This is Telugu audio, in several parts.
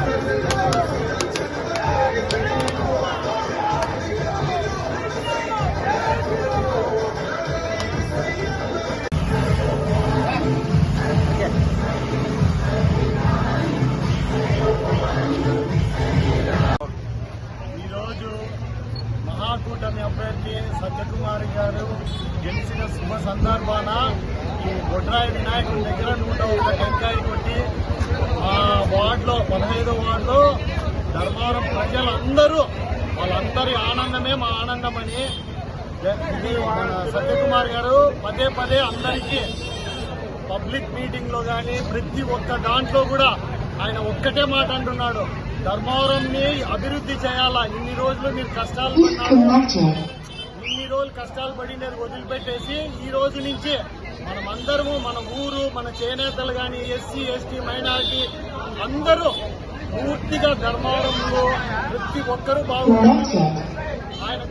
Thank you. అభ్యర్థి సత్యకుమార్ గారు గెలిచిన శుభ సందర్భాన ఈ బొడ్రాయి వినాయకుడి దగ్గర నూట ఒక టెంకాయ కొట్టి ఆ వార్డులో పదహైదో వార్డులో ధర్మవరం ప్రజలందరూ వాళ్ళందరి ఆనందమే మా ఆనందమని ఇది సత్యకుమార్ గారు పదే పదే అందరికీ పబ్లిక్ మీటింగ్లో కానీ ప్రతి ఒక్క దాంట్లో కూడా ఆయన ఒక్కటే మాట అంటున్నాడు. ధర్మవరం ని అభివృద్ధి చేయాలా? ఇన్ని రోజులు మీరు కష్టాలు Disconnected. ఇన్ని రోజులు కష్టాలు పడినది వదిలిపెట్టేసి ఈ రోజు నుంచి మనం అందరము మన ఊరు మన చేనేతలు గాని ఎస్సీ ఎస్టీ మైనారిటీ అందరూ పూర్తిగా ధర్మవరంలో ప్రతి ఒక్కరూ బాగుంటారు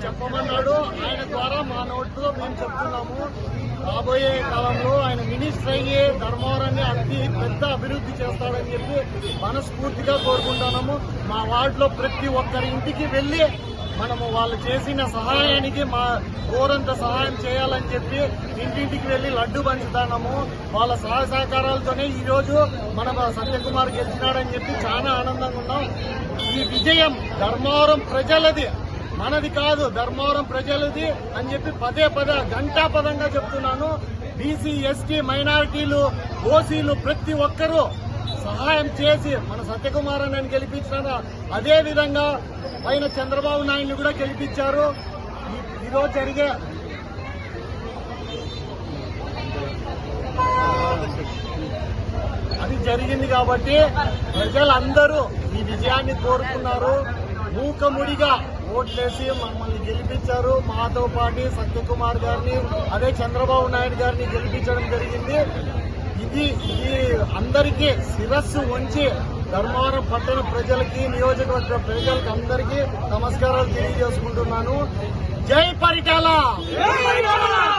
చెప్పమన్నాడు. ఆయన ద్వారా మా నోట్లో మేము చెప్తున్నాము. రాబోయే కాలంలో ఆయన మినిస్టర్ అయ్యి ధర్మవరాన్ని అతి పెద్ద అభివృద్ధి చేస్తాడని చెప్పి మనస్ఫూర్తిగా కోరుకుంటున్నాము. మా వార్డులో ప్రతి ఒక్కరి ఇంటికి వెళ్ళి మనము వాళ్ళు చేసిన సహాయానికి మా కోరంత సహాయం చేయాలని చెప్పి ఇంటింటికి వెళ్ళి లడ్డు పంచుతాము వాళ్ళ సహాయ సహకారాలతోనే ఈరోజు రోజు మన సత్యకుమార్ గెలిచినాడని చెప్పి చాలా ఆనందంగా ఉన్నాం. ఈ విజయం ధర్మవరం ప్రజలది. మనది కాదు ధర్మవరం ప్రజలది అని చెప్పి పదే పదే గంటాపదంగా చెప్తున్నాను. బీసీ ఎస్టీ మైనారిటీలు ఓసీలు ప్రతి ఒక్కరూ సహాయం చేసి మన సత్యకుమార్ అని గెలిపించిన? అదే విధంగా పైన చంద్రబాబు నాయుడిని కూడా గెలిపించారు. ఈరోజు జరిగే అది జరిగింది కాబట్టి ప్రజలందరూ ఈ విజయాన్ని కోరుకున్నారు. మూకముడిగా ఓట్లేసి మమ్మల్ని గెలిపించారు. మాతో పాటి సత్యకుమార్ గారిని అదే చంద్రబాబు నాయుడు గారిని గెలిపించడం జరిగింది. ఇది ఇది అందరికీ శిరస్సు ఉంచి ధర్మవరం పట్టణ ప్రజలకి నియోజకవర్గ ప్రజలకి అందరికీ నమస్కారాలు తెలియజేసుకుంటున్నాను. జై పరిటాల!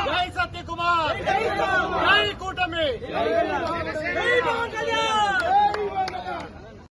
జై సత్యకుమార్! జై కూటమి!